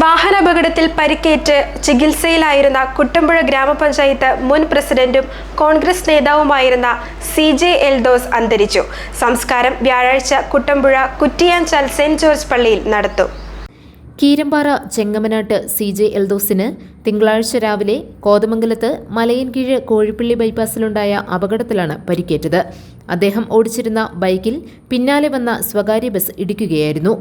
വാഹനാപകടത്തിൽ പരിക്കേറ്റ് ചികിത്സയിലായിരുന്ന കുട്ടമ്പുഴ ഗ്രാമപഞ്ചായത്ത് മുൻ പ്രസിഡന്റും കോൺഗ്രസ് നേതാവുമായിരുന്ന സി ജെ എൽദോസ് അന്തരിച്ചു. സംസ്കാരം വ്യാഴാഴ്ച കുട്ടമ്പുഴ കുറ്റിയാഞ്ചാൽ സെന്റ് ജോർജ് പള്ളിയിൽ നടത്തും. കീരമ്പാറ ചെങ്ങമനാട്ട് സി ജെ എൽദോസിന് തിങ്കളാഴ്ച രാവിലെ കോതമംഗലത്ത് മലയൻകീഴ് കോഴിപ്പള്ളി ബൈപ്പാസിലുണ്ടായ അപകടത്തിലാണ് പരിക്കേറ്റത്. അദ്ദേഹം ഓടിച്ചിരുന്ന ബൈക്കിൽ പിന്നാലെ വന്ന സ്വകാര്യ ബസ് ഇടിക്കുകയായിരുന്നു.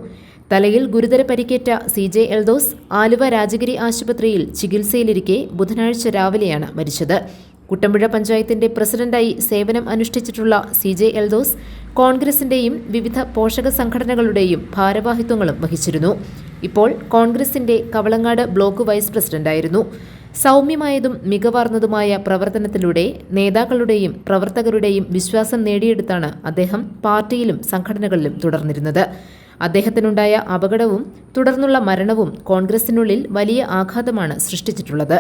തലയിൽ ഗുരുതര പരിക്കേറ്റ സി ജെ എൽദോസ് ആലുവ രാജഗിരി ആശുപത്രിയിൽ ചികിത്സയിലിരിക്കെ ബുധനാഴ്ച രാവിലെയാണ് മരിച്ചത്. കുട്ടമ്പുഴ പഞ്ചായത്തിന്റെ പ്രസിഡന്റായി സേവനം അനുഷ്ഠിച്ചിട്ടുള്ള സി ജെ എൽദോസ് കോൺഗ്രസിന്റെയും വിവിധ പോഷക സംഘടനകളുടെയും ഭാരവാഹിത്വങ്ങളും വഹിച്ചിരുന്നു. ഇപ്പോൾ കോൺഗ്രസിന്റെ കവളങ്ങാട് ബ്ലോക്ക് വൈസ് പ്രസിഡന്റായിരുന്നു. സൗമ്യമായതും മികവാർന്നതുമായ പ്രവർത്തനത്തിലൂടെ നേതാക്കളുടെയും പ്രവർത്തകരുടെയും വിശ്വാസം നേടിയെടുത്താണ് അദ്ദേഹം പാർട്ടിയിലും സംഘടനകളിലും തുടർന്നിരുന്നത്. അദ്ദേഹത്തിനുണ്ടായ അപകടവും തുടർന്നുള്ള മരണവും കോൺഗ്രസിനുള്ളിൽ വലിയ ആഘാതമാണ് സൃഷ്ടിച്ചിട്ടുള്ളത്.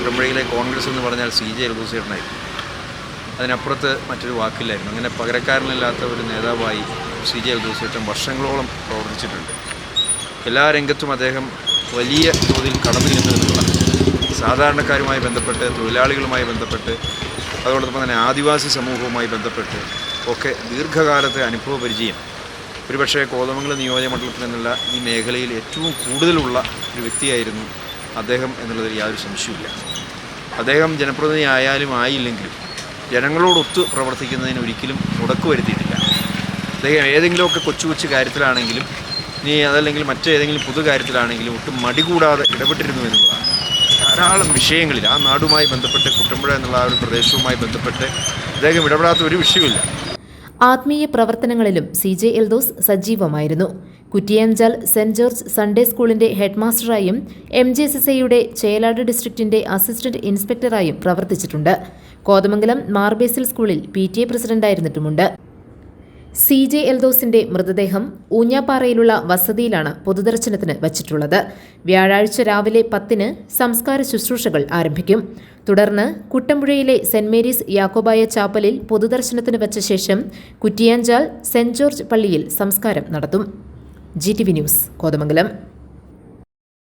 കുടമ്പഴയിലെ കോൺഗ്രസ് എന്ന് പറഞ്ഞാൽ സി ജെ എൽദോസേട്ടനായിരുന്നു അതിനപ്പുറത്ത് മറ്റൊരു വാക്കില്ലായിരുന്നു. അങ്ങനെ പകരക്കാരനില്ലാത്ത ഒരു നേതാവായി സി ജെ എൽദോസേട്ടൻ വർഷങ്ങളോളം പ്രവർത്തിച്ചിട്ടുണ്ട്. എല്ലാ രംഗത്തും അദ്ദേഹം വലിയ തോതിൽ കടന്നു ചെന്നു സാധാരണക്കാരുമായി ബന്ധപ്പെട്ട് തൊഴിലാളികളുമായി ബന്ധപ്പെട്ട് അതോടൊപ്പം തന്നെ ആദിവാസി സമൂഹവുമായി ബന്ധപ്പെട്ട് ഒക്കെ ദീർഘകാലത്തെ അനുഭവ പരിചയം ഒരുപക്ഷെ കോതമംഗലം നിയോജകമണ്ഡലത്തിൽ നിന്നുള്ള ഈ മേഖലയിൽ ഏറ്റവും കൂടുതലുള്ള ഒരു വ്യക്തിയായിരുന്നു അദ്ദേഹം എന്നുള്ളതിൽ യാതൊരു സംശയമില്ല അദ്ദേഹം ജനപ്രതിനിധി ആയാലും ആയില്ലെങ്കിലും ജനങ്ങളോടൊത്ത് പ്രവർത്തിക്കുന്നതിന് ഒരിക്കലും മുടക്കു വരുത്തിയിട്ടില്ല. അദ്ദേഹം ഏതെങ്കിലുമൊക്കെ കൊച്ചു കൊച്ചു കാര്യത്തിലാണെങ്കിലും ഇനി അതല്ലെങ്കിൽ മറ്റേതെങ്കിലും പുതു കാര്യത്തിലാണെങ്കിലും ഒട്ടും മടി കൂടാതെ ഇടപെട്ടിരുന്നു എന്നുള്ളതാണ് ധാരാളം വിഷയങ്ങളിൽ ആ നാടുമായി ബന്ധപ്പെട്ട് കുട്ടമ്പുഴ എന്നുള്ള ആ ഒരു പ്രദേശവുമായി ബന്ധപ്പെട്ട് അദ്ദേഹം ഇടപെടാത്ത ഒരു വിഷയമില്ല ആത്മീയ പ്രവർത്തനങ്ങളിലും സി ജെ എൽദോസ് സജീവമായിരുന്നു. കുറ്റിയാഞ്ചാൽ സെന്റ് ജോർജ് സൺഡേ സ്കൂളിന്റെ ഹെഡ്മാസ്റ്ററായും എം ജെ എസ് എസ് ഐയുടെ ചേലാട് ഡിസ്ട്രിക്റ്റിന്റെ അസിസ്റ്റന്റ് ഇൻസ്പെക്ടറായും പ്രവർത്തിച്ചിട്ടുണ്ട്. കോതമംഗലം മാർബേസിൽ സ്കൂളിൽ പി ടി എ പ്രസിഡന്റായിരുന്നിട്ടുമുണ്ട്. സി ജെ എൽദോസിന്റെ മൃതദേഹം ഊഞ്ഞാപ്പാറയിലുള്ള വസതിയിലാണ് പൊതുദർശനത്തിന് വച്ചിട്ടുള്ളത്. വ്യാഴാഴ്ച രാവിലെ പത്തിന് സംസ്കാര ശുശ്രൂഷകൾ ആരംഭിക്കും. തുടർന്ന് കുട്ടമ്പുഴയിലെ സെന്റ് മേരീസ് യാക്കോബായ ചാപ്പലിൽ പൊതുദർശനത്തിന് വച്ച ശേഷം കുറ്റിയാഞ്ചാൽ സെന്റ് ജോർജ് പള്ളിയിൽ സംസ്കാരം നടത്തും. G T V news Kothamangalam.